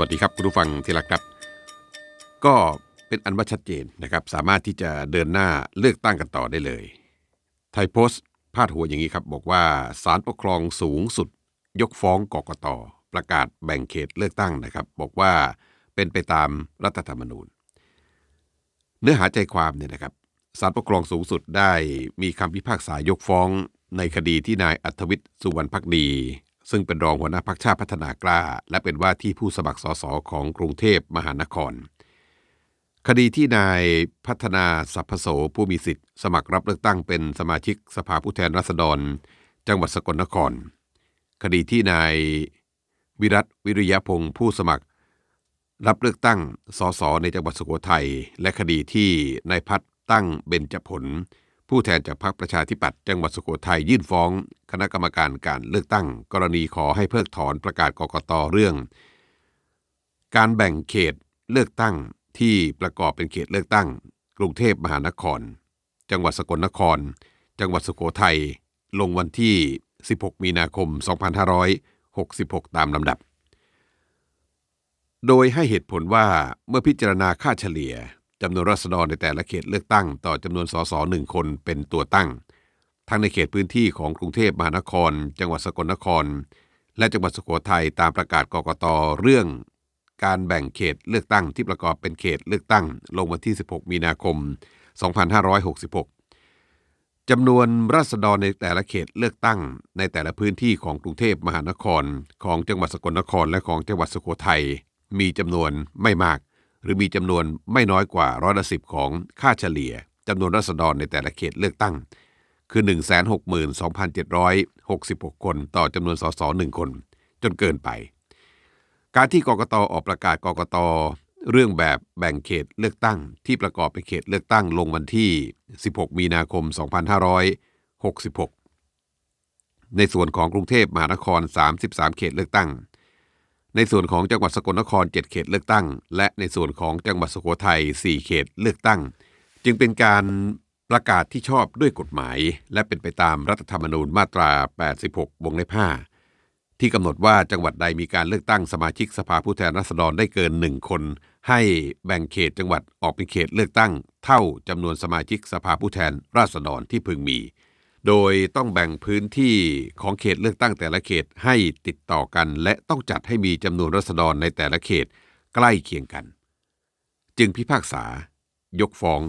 วัสดีครับคุณผู้ฟังที่รักครับ ก็เป็นอันว่าชัดเจนนะครับ สามารถที่จะเดินหน้าเลือกตั้งกันต่อได้เลย ไทยโพสต์พาดหัวอย่างนี้ครับ บอกว่าศาลปกครองสูงสุด ยกฟ้องกกตประกาศแบ่งเขตเลือกตั้งนะครับ บอกว่าเป็นไปตามรัฐธรรมนูญ เนื้อหาใจความเนี่ยนะครับศาลปกครองสูงสุดได้มีคำพิพากษายกฟ้องในคดีที่นายอัธวิทย์สุวรรณพักดี ซึ่งเป็นรองหัวหน้าพักชาติพัฒนากล้า และเป็นว่าที่ผู้สมัครสสของกรุงเทพมหานคร คดีที่นายพัฒนาสัพพโสผู้มีสิทธิ์ สมัครรับเลือกตั้งเป็นสมาชิกสภาผู้แทนราษฎร จังหวัดสกลนคร คดีที่นายวิรัตวิริยพงศ์ผู้สมัคร รับเลือกตั้งสสในจังหวัดสุโขทัยและคดีที่นายพัฒน์ตั้งเบญจผล ผู้แทนจากพรรคประชาธิปัตย์จังหวัดสุโขทัยยื่นฟ้อง คณะกรรมการการเลือกตั้ง กรณีขอให้เพิกถอนประกาศกกตเรื่อง การแบ่งเขตเลือกตั้งที่ประกอบเป็นเขตเลือกตั้ง กรุงเทพมหานคร จังหวัดสกลนคร จังหวัดสุโขทัยลงวันที่ 16 มีนาคม 2566 ตามลำดับ โดยให้เหตุผลว่าเมื่อพิจารณาค่าเฉลี่ย จำนวนราษฎรในแต่ละเขตเลือกตั้ง ต่อจำนวนสสหนึ่งคนเป็นตัวตั้ง ทั้งในเขตพื้นที่ของกรุงเทพมหานคร จังหวัดสกลนคร และจังหวัดสุโขทัยตามประกาศกกตเรื่อง การแบ่งเขตเลือกตั้งที่ประกอบเป็นเขตเลือกตั้ง ลงวันที่ 16 มีนาคม 2566จำนวนราษฎรในแต่ละเขตเลือกตั้ง ในแต่ละพื้นที่ของกรุงเทพมหานคร ของจังหวัดสกลนครและของจังหวัดสุโขทัยมีจำนวนไม่มาก หรือมีจำนวนไม่น้อยกว่าร้อยละสิบของค่าเฉลี่ยจำนวนราษฎรในแต่ละเขตเลือกตั้ง คือ 162,766 คนต่อจำนวนสสหนึ่งคน จนเกินไป การที่กกตออกประกาศกกตเรื่องแบบแบ่งเขตเลือกตั้งที่ประกอบเป็นเขตเลือกตั้งลงวันที่ 16 มีนาคม 2566 ในส่วนของกรุงเทพมหานคร 33 เขตเลือกตั้ง ในส่วนของจังหวัดสกลนคร 7 เขตเลือกตั้ง และในส่วนของจังหวัดสุโขทัย 4 เขตเลือกตั้ง จึงเป็นการประกาศที่ชอบด้วยกฎหมาย และเป็นไปตามรัฐธรรมนูญมาตรา 86 วงเล็บ5ที่กำหนดว่าจังหวัดใดมีการเลือกตั้งสมาชิกสภาผู้แทนราษฎรได้เกินหนึ่งคน ให้แบ่งเขตจังหวัดออกเป็นเขตเลือกตั้ง เท่าจำนวนสมาชิกสภาผู้แทนราษฎรที่พึงมี โดยต้องแบ่งพื้นที่ของเขตเลือกตั้งแต่ละเขตให้ติดต่อกัน และต้องจัดให้มีจำนวนรัษฎรในแต่ละเขตใกล้เคียงกัน จึงพิพากษายกฟ้อง